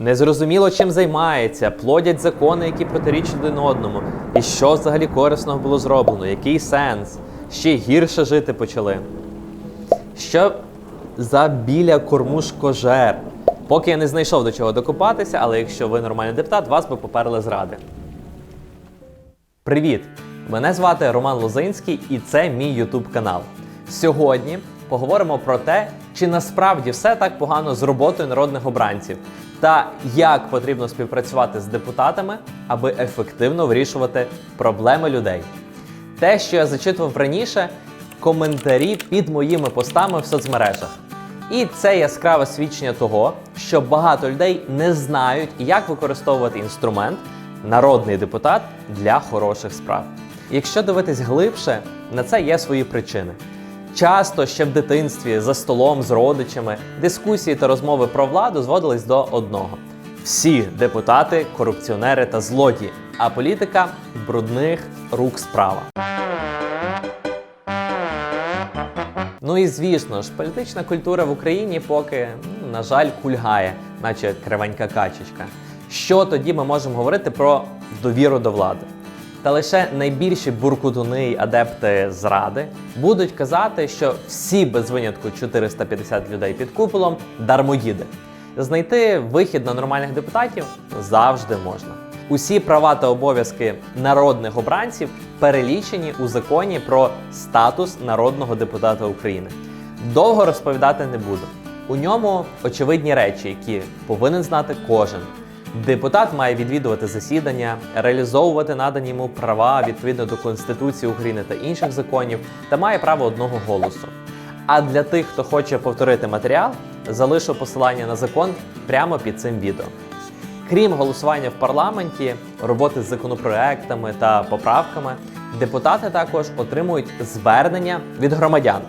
Незрозуміло, чим займається, плодять закони, які протирічать один одному. І що взагалі корисного було зроблено? Який сенс? Ще гірше жити почали. Що за біля кормушкожер? Поки я не знайшов до чого докопатися, але якщо ви нормальний депутат, вас би поперли зради. Привіт! Мене звати Роман Лозинський і це мій YouTube канал. Сьогодні поговоримо про те, чи насправді все так погано з роботою народних обранців, та як потрібно співпрацювати з депутатами, аби ефективно вирішувати проблеми людей. Те, що я зачитував раніше, коментарі під моїми постами в соцмережах. І це яскраве свідчення того, що багато людей не знають, як використовувати інструмент народний депутат для хороших справ. Якщо дивитись глибше, на це є свої причини. Часто ще в дитинстві за столом з родичами дискусії та розмови про владу зводились до одного: всі депутати корупціонери та злодії, а політика брудних рук справа. Ну і звісно ж, політична культура в Україні поки, ну, на жаль, кульгає, наче кривенька качечка. Що тоді ми можемо говорити про довіру до влади? Та лише найбільші буркутуни й адепти зради будуть казати, що всі без винятку 450 людей під куполом дармоїди. Знайти вихід на нормальних депутатів завжди можна. Усі права та обов'язки народних обранців перелічені у законі про статус народного депутата України. Довго розповідати не буду. У ньому очевидні речі, які повинен знати кожен. Депутат має відвідувати засідання, реалізовувати надані йому права відповідно до Конституції України та інших законів, та має право одного голосу. А для тих, хто хоче повторити матеріал, залишу посилання на закон прямо під цим відео. Крім голосування в парламенті, роботи з законопроектами та поправками, депутати також отримують звернення від громадян.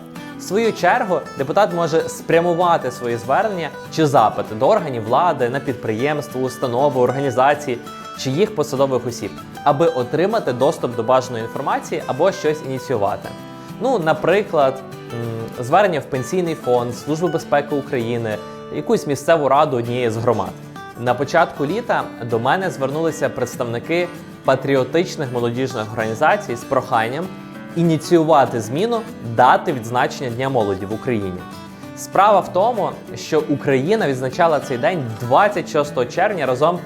В свою чергу депутат може спрямувати свої звернення чи запити до органів влади на підприємства, установи, організації чи їх посадових осіб, аби отримати доступ до бажаної інформації або щось ініціювати. Ну, наприклад, звернення в пенсійний фонд, Службу безпеки України, якусь місцеву раду однієї з громад. На початку літа до мене звернулися представники патріотичних молодіжних організацій з проханням ініціювати зміну дати відзначення Дня молоді в Україні. Справа в тому, що Україна відзначала цей день 26 червня разом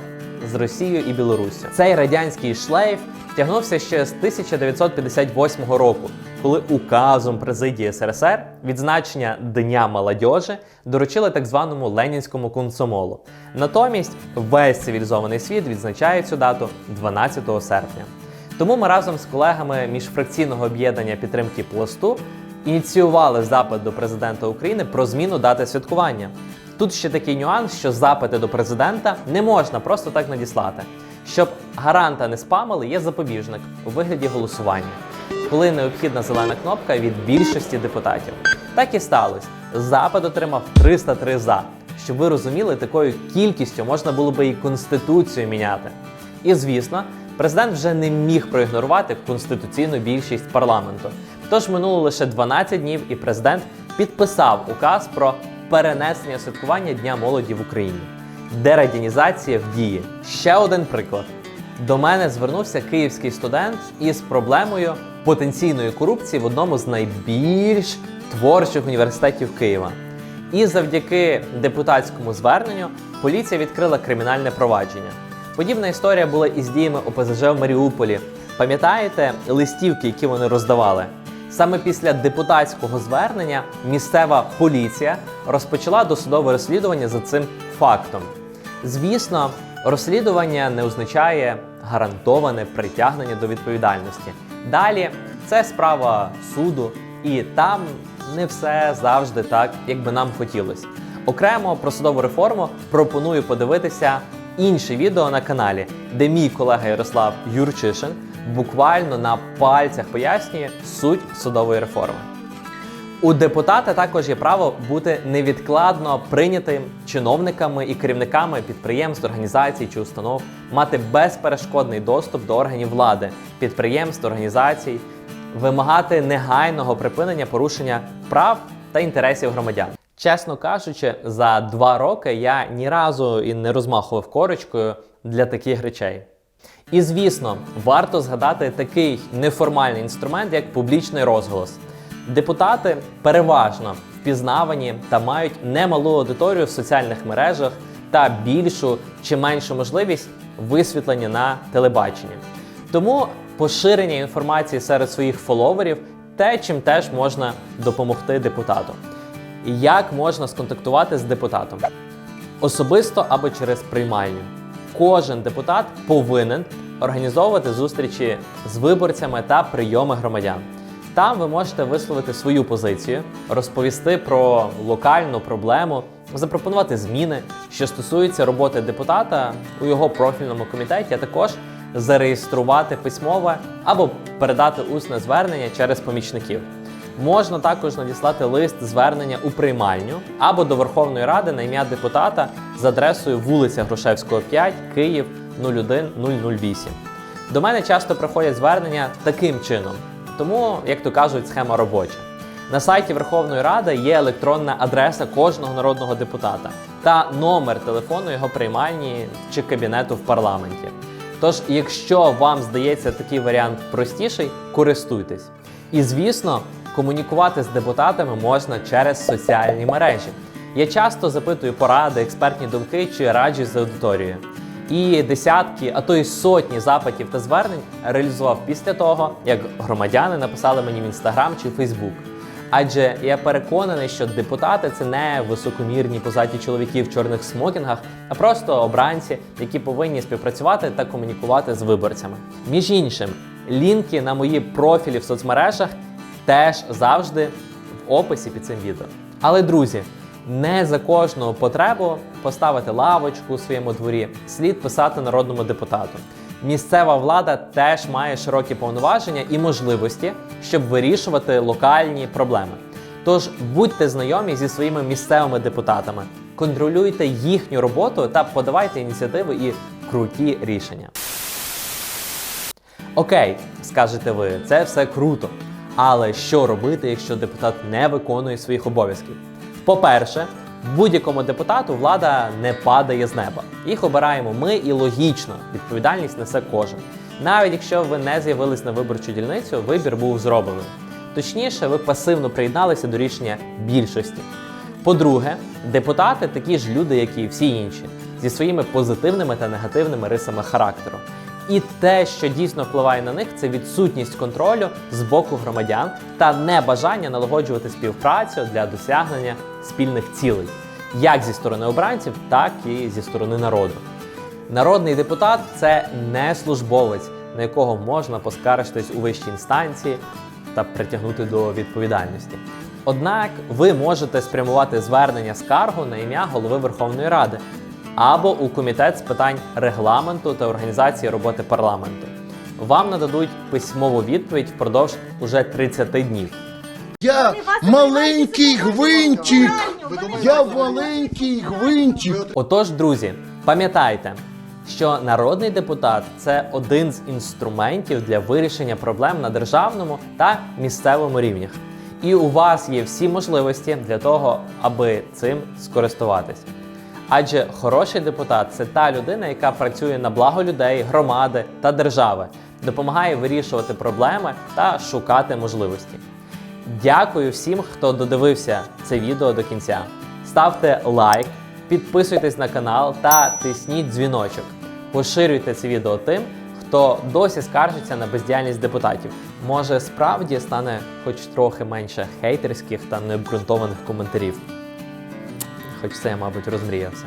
з Росією і Білоруссю. Цей радянський шлейф тягнувся ще з 1958 року, коли указом президії СРСР відзначення Дня молодіжі доручили так званому ленінському комсомолу. Натомість весь цивілізований світ відзначає цю дату 12 серпня. Тому ми разом з колегами міжфракційного об'єднання підтримки пласту ініціювали запит до президента України про зміну дати святкування. Тут ще такий нюанс, що запити до президента не можна просто так надіслати. Щоб гаранта не спамили, є запобіжник у вигляді голосування, коли необхідна зелена кнопка від більшості депутатів. Так і сталося. Запит отримав 303 за. Щоб ви розуміли, такою кількістю можна було би і конституцію міняти. І звісно, президент вже не міг проігнорувати конституційну більшість парламенту. Тож минуло лише 12 днів, і президент підписав указ про перенесення святкування Дня молоді в Україні. Дерадянізація в дії. Ще один приклад. До мене звернувся київський студент із проблемою потенційної корупції в одному з найбільш творчих університетів Києва. І завдяки депутатському зверненню поліція відкрила кримінальне провадження. Подібна історія була із діями ОПЗЖ в Маріуполі. Пам'ятаєте листівки, які вони роздавали? Саме після депутатського звернення місцева поліція розпочала досудове розслідування за цим фактом. Звісно, розслідування не означає гарантоване притягнення до відповідальності. Далі це справа суду, і там не все завжди так, як би нам хотілося. Окремо про судову реформу пропоную подивитися інше відео на каналі, де мій колега Ярослав Юрчишин буквально на пальцях пояснює суть судової реформи. У депутата також є право бути невідкладно прийнятим чиновниками і керівниками підприємств, організацій чи установ, мати безперешкодний доступ до органів влади, підприємств, організацій, вимагати негайного припинення порушення прав та інтересів громадян. Чесно кажучи, за два роки я ні разу і не розмахував корочкою для таких речей. І звісно, варто згадати такий неформальний інструмент, як публічний розголос. Депутати переважно впізнавані та мають немалу аудиторію в соціальних мережах та більшу чи меншу можливість висвітлення на телебаченні. Тому поширення інформації серед своїх фоловерів те, чим теж можна допомогти депутату. І як можна сконтактувати з депутатом? Особисто або через приймальню. Кожен депутат повинен організовувати зустрічі з виборцями та прийоми громадян. Там ви можете висловити свою позицію, розповісти про локальну проблему, запропонувати зміни, що стосуються роботи депутата у його профільному комітеті, а також зареєструвати письмове або передати усне звернення через помічників. Можна також надіслати лист звернення у приймальню або до Верховної Ради на ім'я депутата з адресою вулиця Грушевського, 5, Київ 01008. До мене часто приходять звернення таким чином, тому, як то кажуть, схема робоча. На сайті Верховної Ради є електронна адреса кожного народного депутата та номер телефону його приймальні чи кабінету в парламенті. Тож, якщо вам здається такий варіант простіший, користуйтесь. І звісно, комунікувати з депутатами можна через соціальні мережі. Я часто запитую поради, експертні думки чи раджу з аудиторією. І десятки, а то й сотні запитів та звернень реалізував після того, як громадяни написали мені в інстаграм чи Фейсбук. Адже я переконаний, що депутати це не високомірні позаті чоловіки в чорних смокінгах, а просто обранці, які повинні співпрацювати та комунікувати з виборцями. Між іншим, лінки на мої профілі в соцмережах теж завжди в описі під цим відео. Але друзі, не за кожну потребу поставити лавочку у своєму дворі, слід писати народному депутату. Місцева влада теж має широкі повноваження і можливості, щоб вирішувати локальні проблеми. Тож будьте знайомі зі своїми місцевими депутатами, контролюйте їхню роботу та подавайте ініціативи і круті рішення. Окей, скажете ви, це все круто. Але що робити, якщо депутат не виконує своїх обов'язків? По-перше, будь-якому депутату влада не падає з неба. Їх обираємо ми і логічно, відповідальність несе кожен. Навіть якщо ви не з'явились на виборчу дільницю, вибір був зроблений. Точніше, ви пасивно приєдналися до рішення більшості. По-друге, депутати такі ж люди, як і всі інші, зі своїми позитивними та негативними рисами характеру. І те, що дійсно впливає на них, це відсутність контролю з боку громадян та небажання налагоджувати співпрацю для досягнення спільних цілей, як зі сторони обранців, так і зі сторони народу. Народний депутат це не службовець, на якого можна поскаржитись у вищій інстанції та притягнути до відповідальності. Однак ви можете спрямувати звернення скаргу на ім'я голови Верховної Ради або у комітет з питань регламенту та організації роботи парламенту. Вам нададуть письмову відповідь впродовж уже 30 днів. Я маленький гвинтик. Я маленький гвинтик. Отож, друзі, пам'ятайте, що народний депутат це один з інструментів для вирішення проблем на державному та місцевому рівнях. І у вас є всі можливості для того, аби цим скористуватись. Адже хороший депутат це та людина, яка працює на благо людей, громади та держави, допомагає вирішувати проблеми та шукати можливості. Дякую всім, хто додивився це відео до кінця. Ставте лайк, підписуйтесь на канал та тисніть дзвіночок. Поширюйте це відео тим, хто досі скаржиться на бездіяльність депутатів. Може, справді стане хоч трохи менше хейтерських та необґрунтованих коментарів. Хоч це мабуть, розмріявся.